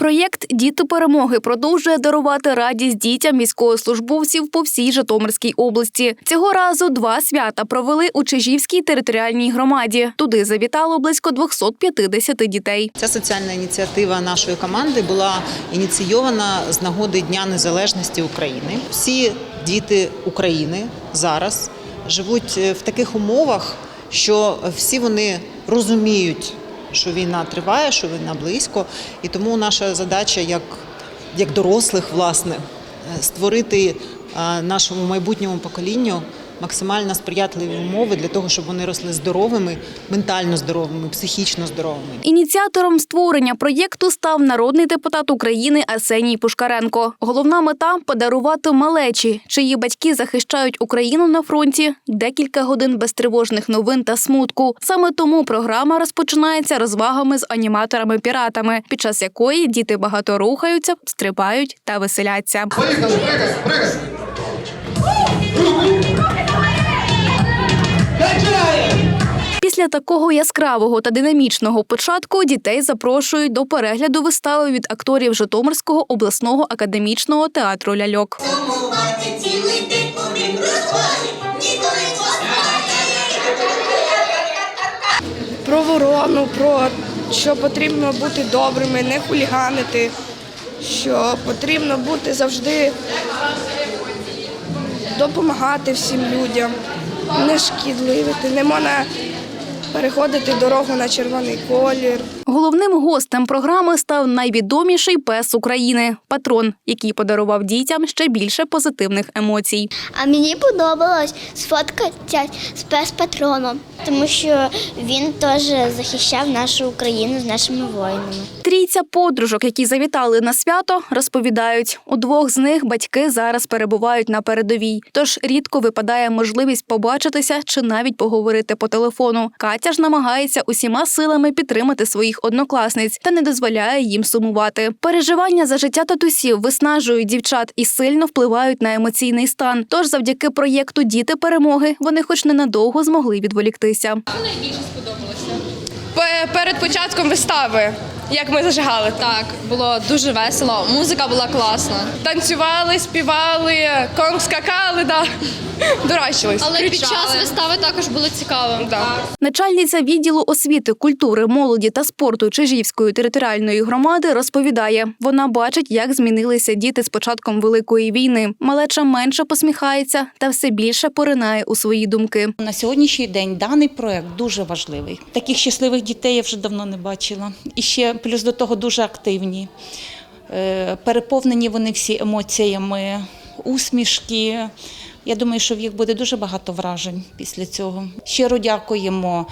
Проєкт Діти перемоги продовжує дарувати радість дітям військовослужбовців по всій Житомирській області. Цього разу два свята провели у Чижівській територіальній громаді. Туди завітало близько 250 дітей. Ця соціальна ініціатива нашої команди була ініційована з нагоди Дня Незалежності України. Всі діти України зараз живуть е, в таких умовах, що всі вони розуміють, що війна триває, що війна близько, і тому наша задача як, як дорослих, власне, е, створити е, нашому майбутньому поколінню максимально сприятливі умови для того, щоб вони росли здоровими, ментально здоровими, психічно здоровими. Ініціатором створення проєкту став народний депутат України Арсеній Пушкаренко. Головна мета подарувати малечі, чиї батьки захищають Україну на фронті декілька годин безтривожних новин та смутку. Саме тому програма розпочинається розвагами з аніматорами-піратами, під час якої діти багато рухаються, стрибають та веселяться. Поїхали, пригай, пригай. Після такого яскравого та динамічного початку дітей запрошують до перегляду вистави від акторів Житомирського обласного академічного театру ляльок. Про ворону, про що потрібно бути добрими, не хуліганити, що потрібно бути завжди допомагати всім людям, не шкідливити, не можна переходити дорогу на червоний колір. Головним гостем програми став найвідоміший пес України патрон, який подарував дітям ще більше позитивних емоцій. А мені подобалось сфоткатися з пес-патроном, тому що він теж захищав нашу Україну з нашими воїнами. Трійця подружок, які завітали на свято, розповідають, у двох з них батьки зараз перебувають на передовій, тож рідко випадає можливість побачитися чи навіть поговорити по телефону. Катя ж намагається усіма силами підтримати своїх однокласниць та не дозволяє їм сумувати. Переживання за життя татусів виснажують дівчат і сильно впливають на емоційний стан. Тож, завдяки проєкту Діти перемоги вони, хоч ненадовго, змогли відволіктися. Пе- Перед початком вистави, як ми зажигали, Так, було дуже весело. Музика була класна. танцювали, співали, конг скакали, да. дурачились. Але під час вистави також було цікаво. Да. Начальниця відділу освіти, культури, молоді та спорту Чижівської територіальної громади розповідає, вона бачить, як змінилися діти з початком великої війни. Малеча менше посміхається та все більше поринає у свої думки. На сьогоднішній день даний проект дуже важливий. Таких щасливих дітей я вже давно не бачила. І ще плюс до того дуже активні. Е, Переповнені вони всі емоціями, усмішки. Я думаю, що в їх буде дуже багато вражень після цього. Щиро дякуємо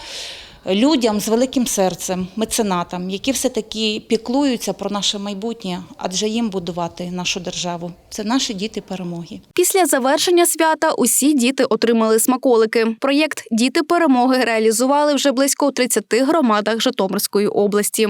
людям з великим серцем, меценатам, які все-таки піклуються про наше майбутнє, адже їм будувати нашу державу. Це наші діти перемоги. Після завершення свята усі діти отримали смаколики. Проєкт Діти перемоги реалізували вже близько у 30 громадах Житомирської області.